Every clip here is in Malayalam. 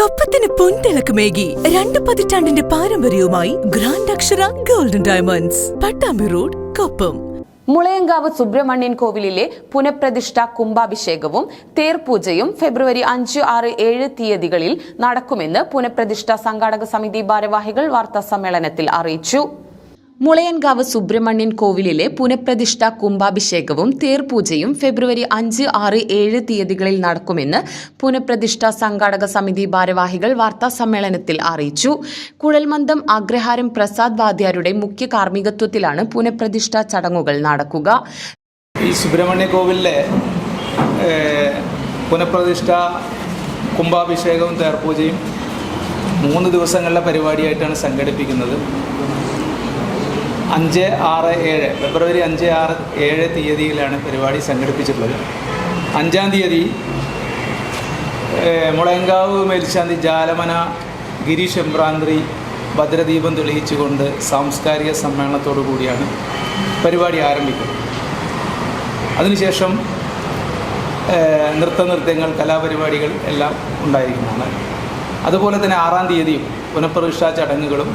കൊപ്പത്തിന് പൊൻതിളക്കമേകി രണ്ട് പതിറ്റാണ്ടിന്റെ പാരമ്പര്യവുമായി grand Akshara golden diamonds Pattambi road Koppam. Mulayankavu Subrahmanyan കോവിലിലെ പുനഃപ്രതിഷ്ഠ കുംഭാഭിഷേകവും തേർപൂജയും ഫെബ്രുവരി അഞ്ച് ആറ് ഏഴ് തീയതികളിൽ നടക്കുമെന്ന് പുനഃപ്രതിഷ്ഠ സംഘാടക സമിതി ഭാരവാഹികൾ വാർത്താ സമ്മേളനത്തിൽ അറിയിച്ചു. മുളയൻകാവ് സുബ്രഹ്മണ്യൻ കോവിലിലെ പുനഃപ്രതിഷ്ഠ കുംഭാഭിഷേകവും തേർപൂജയും ഫെബ്രുവരി അഞ്ച് ആറ് ഏഴ് തീയതികളിൽ നടക്കുമെന്ന് പുനഃപ്രതിഷ്ഠ സംഘാടക സമിതി ഭാരവാഹികൾ വാർത്താ സമ്മേളനത്തിൽ അറിയിച്ചു. കുഴൽമന്ദം അഗ്രഹാരം പ്രസാദ് വാദ്യാരുടെ മുഖ്യ കാർമ്മികത്വത്തിലാണ് പുനഃപ്രതിഷ്ഠ ചടങ്ങുകൾ നടക്കുക. ഈ സുബ്രഹ്മണ്യ കോവിലിലെ പുനഃപ്രതിഷ്ഠ കുംഭാഭിഷേകവും തേർപൂജയും മൂന്ന് ദിവസങ്ങളിലെ പരിപാടിയായിട്ടാണ് സംഘടിപ്പിക്കുന്നത്. അഞ്ച് ആറ് ഏഴ് ഫെബ്രുവരി അഞ്ച് ആറ് ഏഴ് തീയതിയിലാണ് പരിപാടി സംഘടിപ്പിച്ചിട്ടുള്ളത്. അഞ്ചാം തീയതി മുളയങ്കാവ് മേൽശാന്തി ജാലമന ഗിരീഷ് എംബ്രാന്തി ഭദ്രദീപം തെളിയിച്ചുകൊണ്ട് സാംസ്കാരിക സമ്മേളനത്തോടു കൂടിയാണ് പരിപാടി ആരംഭിക്കുന്നത്. അതിനുശേഷം നൃത്ത നൃത്യങ്ങൾ കലാപരിപാടികൾ എല്ലാം ഉണ്ടായിരിക്കുന്നതാണ്. അതുപോലെ തന്നെ ആറാം തീയതിയും പുനഃപ്രതിഷ്ഠാ ചടങ്ങുകളും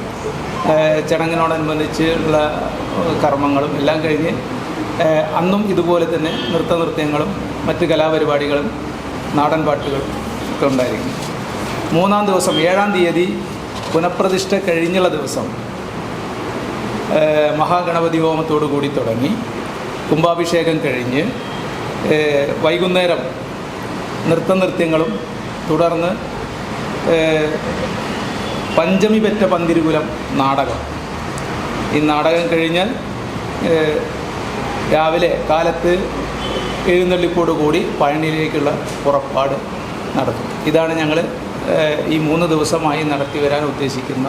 ചടങ്ങിനോടനുബന്ധിച്ചുള്ള കർമ്മങ്ങളും എല്ലാം കഴിഞ്ഞ് അന്നും ഇതുപോലെ തന്നെ നൃത്ത നൃത്തനൃത്യങ്ങളും മറ്റ് കലാപരിപാടികളും നാടൻ പാട്ടുകളും ഒക്കെ ഉണ്ടായിരിക്കും. മൂന്നാം ദിവസം ഏഴാം തീയതി പുനഃപ്രതിഷ്ഠ കഴിഞ്ഞുള്ള ദിവസം മഹാഗണപതി ഹോമത്തോടു കൂടി തുടങ്ങി കുംഭാഭിഷേകം കഴിഞ്ഞ് വൈകുന്നേരം നൃത്ത നൃത്യങ്ങളും തുടർന്ന് പഞ്ചമി പെറ്റ പന്തിരുകുലം നാടകം. ഈ നാടകം കഴിഞ്ഞാൽ രാവിലെ കാലത്ത് എഴുന്നള്ളിപ്പോട് കൂടി പഴനിയിലേക്കുള്ള പുറപ്പാട് നടത്തും. ഇതാണ് ഞങ്ങൾ ഈ മൂന്ന് ദിവസമായി നടത്തി വരാൻ ഉദ്ദേശിക്കുന്ന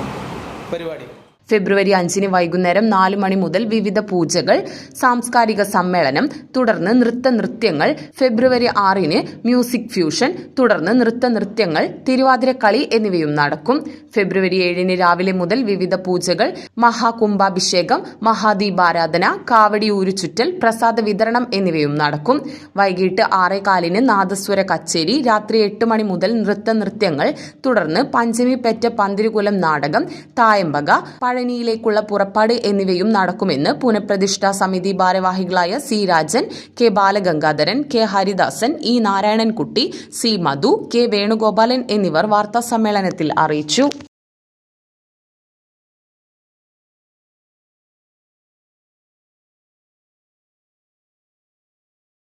പരിപാടി. ഫെബ്രുവരി അഞ്ചിന് വൈകുന്നേരം നാല് മണി മുതൽ വിവിധ പൂജകൾ സാംസ്കാരിക സമ്മേളനം തുടർന്ന് നൃത്ത നൃത്യങ്ങൾ ഫെബ്രുവരി ആറിന് മ്യൂസിക് ഫ്യൂഷൻ തുടർന്ന് നൃത്ത നൃത്യങ്ങൾ തിരുവാതിരക്കളി എന്നിവയും നടക്കും. ഫെബ്രുവരി ഏഴിന് രാവിലെ മുതൽ വിവിധ പൂജകൾ മഹാകുംഭാഭിഷേകം മഹാദീപാരാധന കാവടി ഊരുചുറ്റൽ പ്രസാദ വിതരണം എന്നിവയും നടക്കും. വൈകിട്ട് ആറേ കാലിന് നാദസ്വര കച്ചേരി രാത്രി എട്ട് മണി മുതൽ നൃത്ത നൃത്യങ്ങൾ തുടർന്ന് പഞ്ചമി പെറ്റ പന്തിരുകുലം നാടകം തായമ്പക പഴനിയിലേക്കുള്ള പുറപ്പാട് എന്നിവയും നടക്കുമെന്ന് പുനഃപ്രതിഷ്ഠാ സമിതി ഭാരവാഹികളായ C Rajan K Balagangadharan K Haridasan E Narayanankutty C Madhu K Venugopalan എന്നിവർ വാർത്താസമ്മേളനത്തിൽ അറിയിച്ചു.